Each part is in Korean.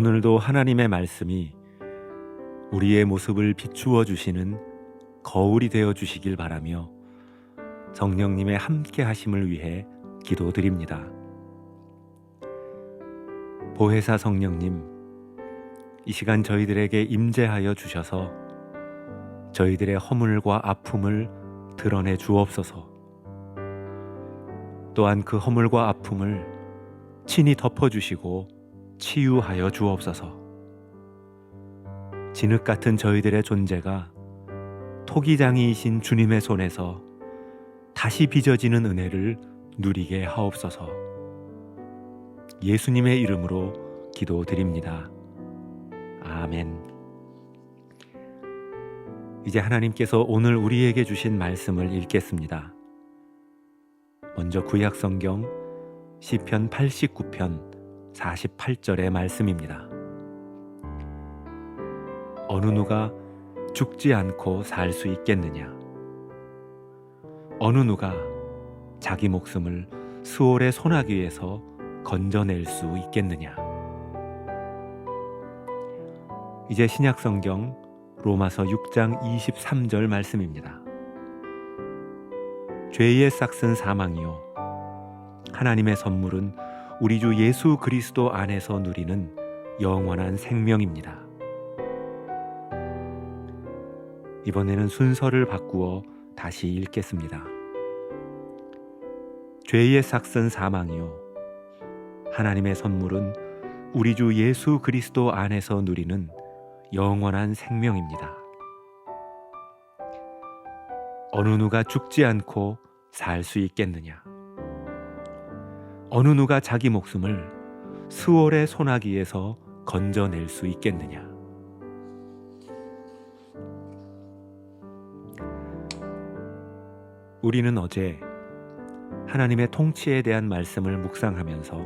오늘도 하나님의 말씀이 우리의 모습을 비추어 주시는 거울이 되어 주시길 바라며 성령님의 함께 하심을 위해 기도드립니다. 보혜사 성령님, 이 시간 저희들에게 임재하여 주셔서 저희들의 허물과 아픔을 드러내 주옵소서. 또한 그 허물과 아픔을 친히 덮어주시고 치유하여 주옵소서. 진흙 같은 저희들의 존재가 토기장이이신 주님의 손에서 다시 빚어지는 은혜를 누리게 하옵소서. 예수님의 이름으로 기도드립니다. 아멘. 이제 하나님께서 오늘 우리에게 주신 말씀을 읽겠습니다. 먼저 구약 성경 시편 89편 48절의 말씀입니다. 어느 누가 죽지 않고 살 수 있겠느냐? 어느 누가 자기 목숨을 수월의 소나기에서 건져낼 수 있겠느냐? 이제 신약 성경 로마서 6장 23절 말씀입니다. 죄의 싹슨 사망이요 하나님의 선물은 우리 주 예수 그리스도 안에서 누리는 영원한 생명입니다. 이번에는 순서를 바꾸어 다시 읽겠습니다. 죄의 삭선 사망이요. 하나님의 선물은 우리 주 예수 그리스도 안에서 누리는 영원한 생명입니다. 어느 누가 죽지 않고 살 수 있겠느냐? 어느 누가 자기 목숨을 수월의 소나기에서 건져낼 수 있겠느냐? 우리는 어제 하나님의 통치에 대한 말씀을 묵상하면서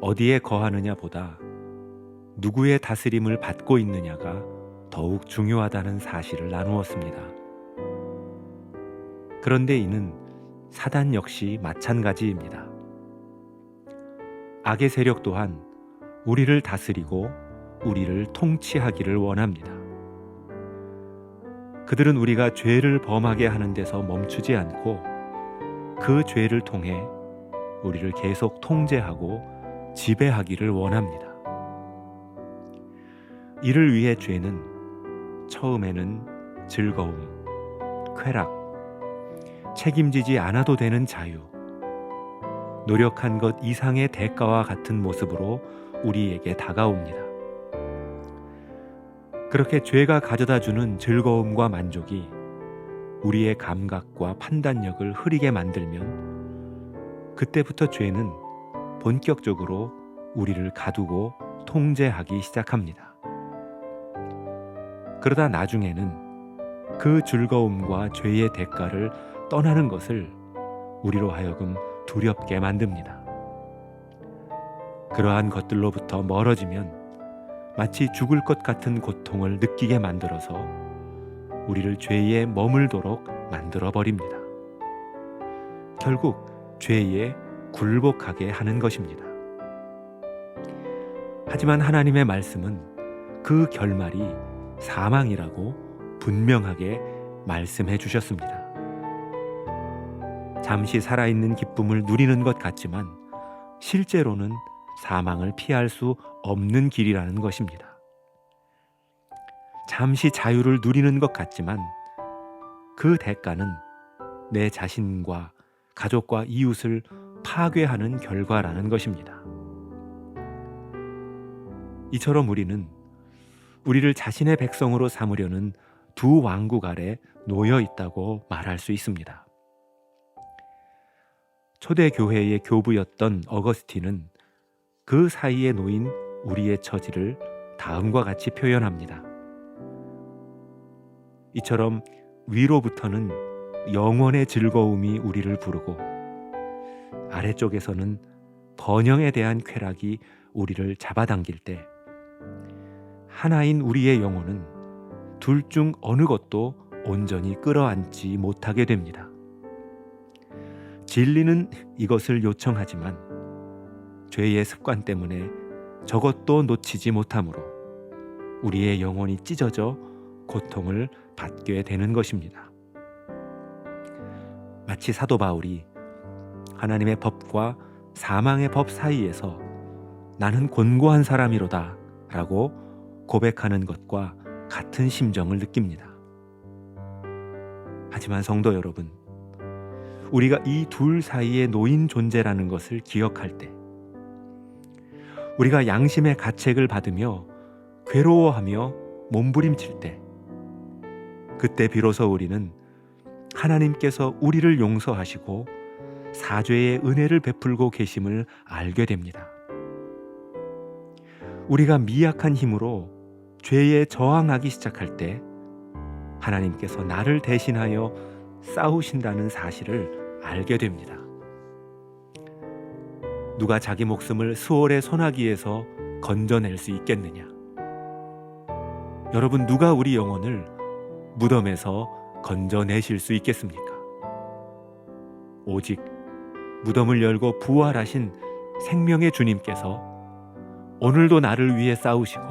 어디에 거하느냐 보다 누구의 다스림을 받고 있느냐가 더욱 중요하다는 사실을 나누었습니다. 그런데 이는 사단 역시 마찬가지입니다. 악의 세력 또한 우리를 다스리고 우리를 통치하기를 원합니다. 그들은 우리가 죄를 범하게 하는 데서 멈추지 않고 그 죄를 통해 우리를 계속 통제하고 지배하기를 원합니다. 이를 위해 죄는 처음에는 즐거움, 쾌락, 책임지지 않아도 되는 자유, 노력한 것 이상의 대가와 같은 모습으로 우리에게 다가옵니다. 그렇게 죄가 가져다 주는 즐거움과 만족이 우리의 감각과 판단력을 흐리게 만들면 그때부터 죄는 본격적으로 우리를 가두고 통제하기 시작합니다. 그러다 나중에는 그 즐거움과 죄의 대가를 떠나는 것을 우리로 하여금 두렵게 만듭니다. 그러한 것들로부터 멀어지면 마치 죽을 것 같은 고통을 느끼게 만들어서 우리를 죄에 머물도록 만들어 버립니다. 결국 죄에 굴복하게 하는 것입니다. 하지만 하나님의 말씀은 그 결말이 사망이라고 분명하게 말씀해 주셨습니다. 잠시 살아있는 기쁨을 누리는 것 같지만 실제로는 사망을 피할 수 없는 길이라는 것입니다. 잠시 자유를 누리는 것 같지만 그 대가는 내 자신과 가족과 이웃을 파괴하는 결과라는 것입니다. 이처럼 우리는 우리를 자신의 백성으로 삼으려는 두 왕국 아래 놓여 있다고 말할 수 있습니다. 초대 교회의 교부였던 어거스틴은 그 사이에 놓인 우리의 처지를 다음과 같이 표현합니다. 이처럼 위로부터는 영원의 즐거움이 우리를 부르고 아래쪽에서는 번영에 대한 쾌락이 우리를 잡아당길 때 하나인 우리의 영혼은 둘 중 어느 것도 온전히 끌어안지 못하게 됩니다. 진리는 이것을 요청하지만 죄의 습관 때문에 저것도 놓치지 못함으로 우리의 영혼이 찢어져 고통을 받게 되는 것입니다. 마치 사도 바울이 하나님의 법과 사망의 법 사이에서 나는 곤고한 사람이로다 라고 고백하는 것과 같은 심정을 느낍니다. 하지만 성도 여러분, 우리가 이 둘 사이에 놓인 존재라는 것을 기억할 때, 우리가 양심의 가책을 받으며 괴로워하며 몸부림칠 때, 그때 비로소 우리는 하나님께서 우리를 용서하시고 사죄의 은혜를 베풀고 계심을 알게 됩니다. 우리가 미약한 힘으로 죄에 저항하기 시작할 때 하나님께서 나를 대신하여 싸우신다는 사실을 알게 됩니다. 누가 자기 목숨을 수월의 소나기에서 건져낼 수 있겠느냐? 여러분, 누가 우리 영혼을 무덤에서 건져내실 수 있겠습니까? 오직 무덤을 열고 부활하신 생명의 주님께서 오늘도 나를 위해 싸우시고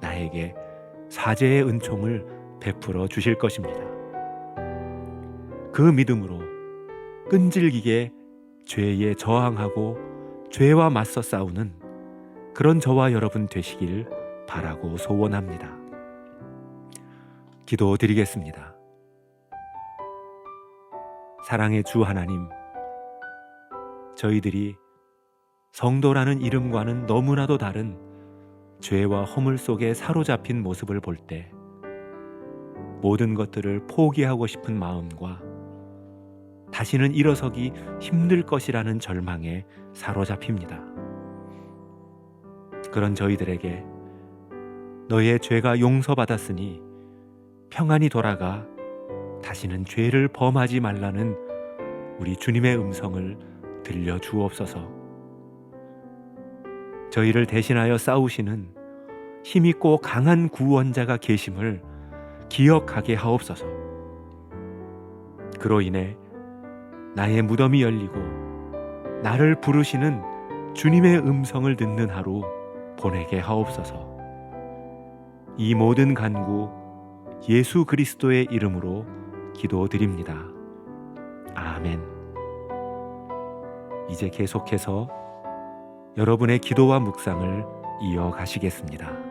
나에게 사죄의 은총을 베풀어 주실 것입니다. 그 믿음으로 끈질기게 죄에 저항하고 죄와 맞서 싸우는 그런 저와 여러분 되시길 바라고 소원합니다. 기도 드리겠습니다. 사랑의 주 하나님, 저희들이 성도라는 이름과는 너무나도 다른 죄와 허물 속에 사로잡힌 모습을 볼 때 모든 것들을 포기하고 싶은 마음과 다시는 일어서기 힘들 것이라는 절망에 사로잡힙니다. 그런 저희들에게 너의 죄가 용서받았으니 평안히 돌아가 다시는 죄를 범하지 말라는 우리 주님의 음성을 들려 주옵소서. 저희를 대신하여 싸우시는 힘있고 강한 구원자가 계심을 기억하게 하옵소서. 그로 인해 나의 무덤이 열리고 나를 부르시는 주님의 음성을 듣는 하루 보내게 하옵소서. 이 모든 간구 예수 그리스도의 이름으로 기도드립니다. 아멘. 이제 계속해서 여러분의 기도와 묵상을 이어가시겠습니다.